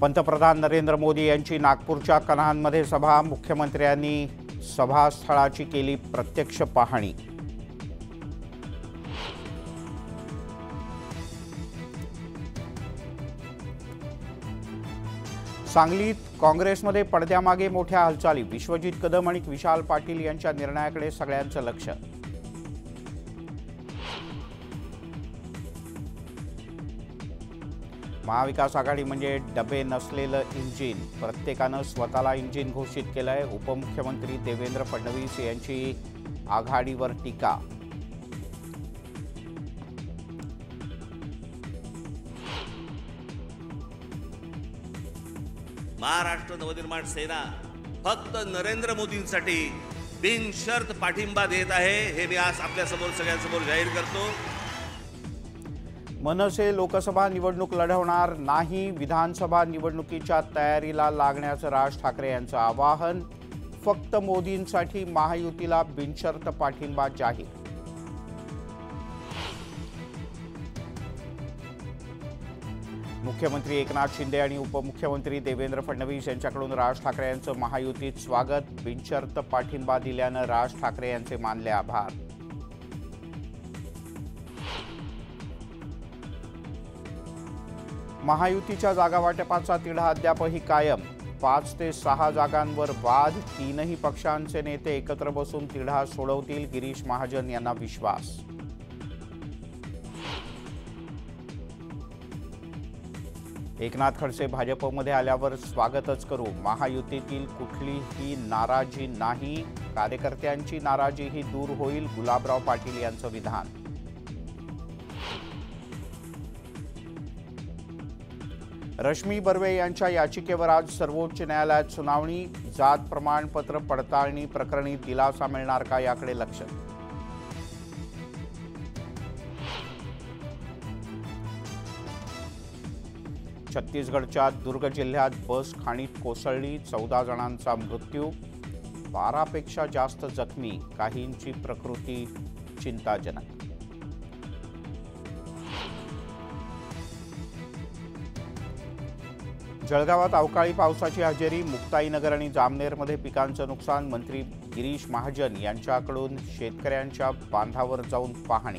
पंतप्रधान नरेंद्र मोदी यांची नागपूरच्या कन्हानमध्ये सभा. मुख्यमंत्र्यांनी सभास्थळाची केली प्रत्यक्ष पाहणी. सांगलीत काँग्रेसमध्ये पडद्यामागे मोठ्या हालचाली. विश्वजित कदम आणि विशाल पाटील यांच्या निर्णयाकडे सगळ्यांचं लक्ष. महाविकास आघाडी म्हणजे डबे नसलेलं इंजिन. प्रत्येकानं स्वतःला इंजिन घोषित केलं आहे उपमुख्यमंत्री देवेंद्र फडणवीस यांची आघाडीवर टीका. महाराष्ट्र नवनिर्माण सेना फक्त नरेंद्र मोदींसाठी बिनशर्त पाठिंबा देत आहे हे मी आज आपल्यासमोर सगळ्यांसमोर जाहीर करतो. मनसे लोकसभा निवडणूक लढवणार नाही विधानसभा निवडणुकीच्या तयारीला लागण्याचं राज ठाकरे यांचं आवाहन फक्त मोदींसाठी महायुतीला बिनशर्त पाठिंबा जाहीर. मुख्यमंत्री एकनाथ शिंदे आणि उपमुख्यमंत्री देवेंद्र फडणवीस यांच्याकडून राज ठाकरे यांचं महायुतीत स्वागत बिनशर्त पाठिंबा दिल्यानं राज ठाकरे यांचे मानले आभार. महायुतीच्या जागा वाटपाचा तिढा अद्यापही कायम. पाच ते सहा जागांवर वाद तीनही पक्षांचे नेते एकत्र बसून तिढा सोडवतील गिरीश महाजन यांना विश्वास. एकनाथ खडसे भाजपमध्ये आल्यावर स्वागतच करू. महायुतीतील कुठलीही नाराजी नाही. कार्यकर्त्यांची नाराजीही दूर होईल गुलाबराव पाटील यांचं विधान. रश्मी बर्वे यांच्या याचिकेवर आज सर्वोच्च न्यायालयात सुनावणी जात प्रमाणपत्र पडताळणी प्रकरणी दिलासा मिळणार का याकडे लक्ष? छत्तीसगडच्या दुर्ग जिल्ह्यात बस खाणीत कोसळली चौदा जणांचा मृत्यू बारापेक्षा जास्त जखमी काहींची प्रकृती चिंताजनक. जळगावात अवकाळी पावसाची हजेरी मुक्ताईनगर आणि जामनेरमध्ये पिकांचं नुकसान मंत्री गिरीश महाजन यांच्याकडून शेतकऱ्यांच्या बांधावर जाऊन पाहणी